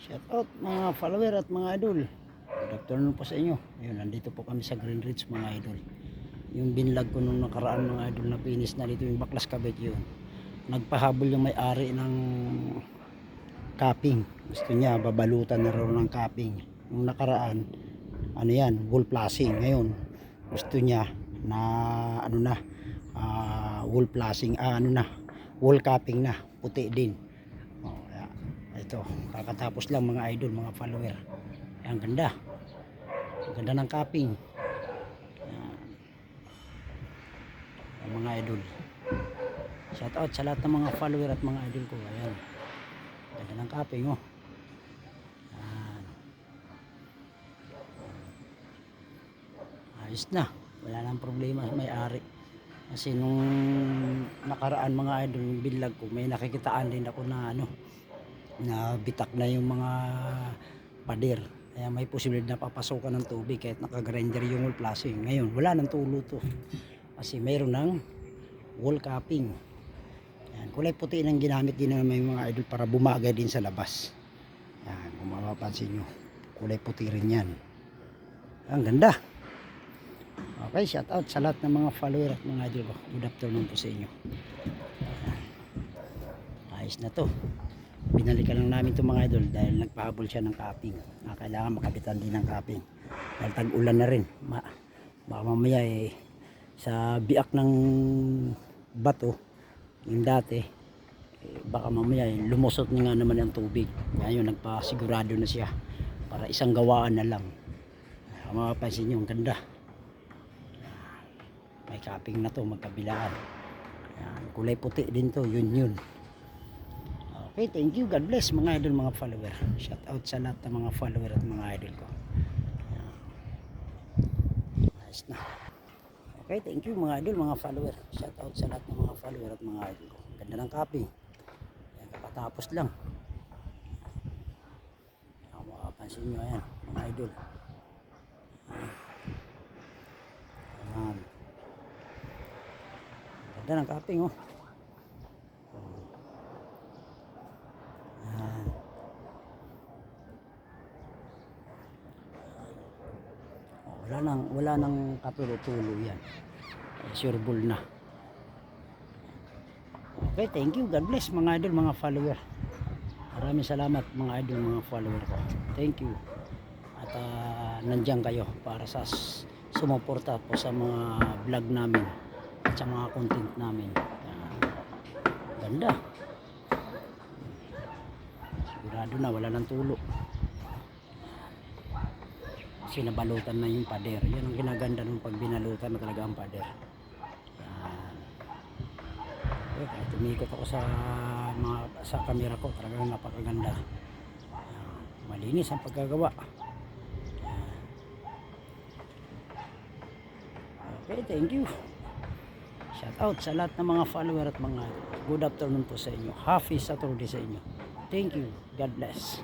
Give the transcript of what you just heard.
Shout out mga follower at mga idol. Good afternoon po sa inyo. Ayun, nandito po kami sa Green Ridge mga idol. Yung binlag ko nung nakaraan mga idol na finish na dito yung baklas kabit yun. Nagpahabol yung may-ari ng capping. Gusto niya babalutan na raw ng capping. Yung nakaraan, ano yan, wall flashing. Ngayon, gusto niya na ano na, ah, wall flashing, ah, ano na, wall capping na, puti din. Oh, kaya, ito, kakatapos lang mga idol, mga follower. Ang ganda. Ang ganda ng capping. Ayan. Ang mga idol. Shout out sa lahat ng mga follower at mga idol ko. Ayan. Ganda ng capping, oh. Ayos na. Wala nang problema sa may-ari. Kasi nung nakaraan mga idol, yung binlag ko, may nakikitaan din ako na ano, na bitak na yung mga pader. Kaya may posibilidad na papasokan ng tubig kahit nakagrinder yung wall flashing. Ngayon, wala nang tulo to. Kasi mayroon ng wall capping. Yan, kulay puti nang ginamit din ng mga idol para bumagay din sa labas. Yan, kung mapapansin nyo. Kulay puti rin yan. Ang ganda. Okay, shout out sa lahat ng mga follower at mga idol ko. Good afternoon po sa inyo. Ayos na to. Binalikan lang namin itong mga idol dahil nagpahabol siya ng capping. Na kailangan makabitan din ng capping. Dahil tag-ulan na rin. Ma baka mamaya eh, sa biak ng bato, yung dati, eh, baka mamaya eh, lumusot na nga naman ang tubig. Yun, nagpasigurado na siya para isang gawaan na lang. Kung mapapansin nyo, ang ganda. May capping na to, magkabilaan. Yan, kulay puti din to, yun yun. Okay, thank you. God bless mga idol, mga follower. Shout out sa lahat ng mga follower at mga idol ko. Ayos na. Okay, thank you mga idol, mga follower. Shout out sa lahat ng mga follower at mga idol ko. Ganda ng copy. Yan, kakatapos lang. Ako makapansin nyo, ayan, mga idol. Ayan. Ganda ng copy, oh. Ayan. Oh, Wala nang wala nang katulo-tulo yan. Eh, Sureball na. Okay, thank you. God bless mga idol, mga follower. Maraming salamat mga idol, mga follower ko. Thank you. At ah, nandiyan kayo para sa sumuporta po sa mga vlog namin at sa mga content namin. Ayan. Ganda. Sigurado na wala nang tulo. Kasi nabalutan na yung pader. Yan ang ginaganda nung pag binalutan na talaga ang pader. Yan. Okay, kahit tumikot ako sa mga sa camera ko, talagang napakaganda. Yan. Malinis ang pagkagawa. Yan. Okay, thank you. Shout out sa lahat ng mga follower at mga good afternoon po sa inyo. Happy Saturday sa inyo. Thank you. God bless.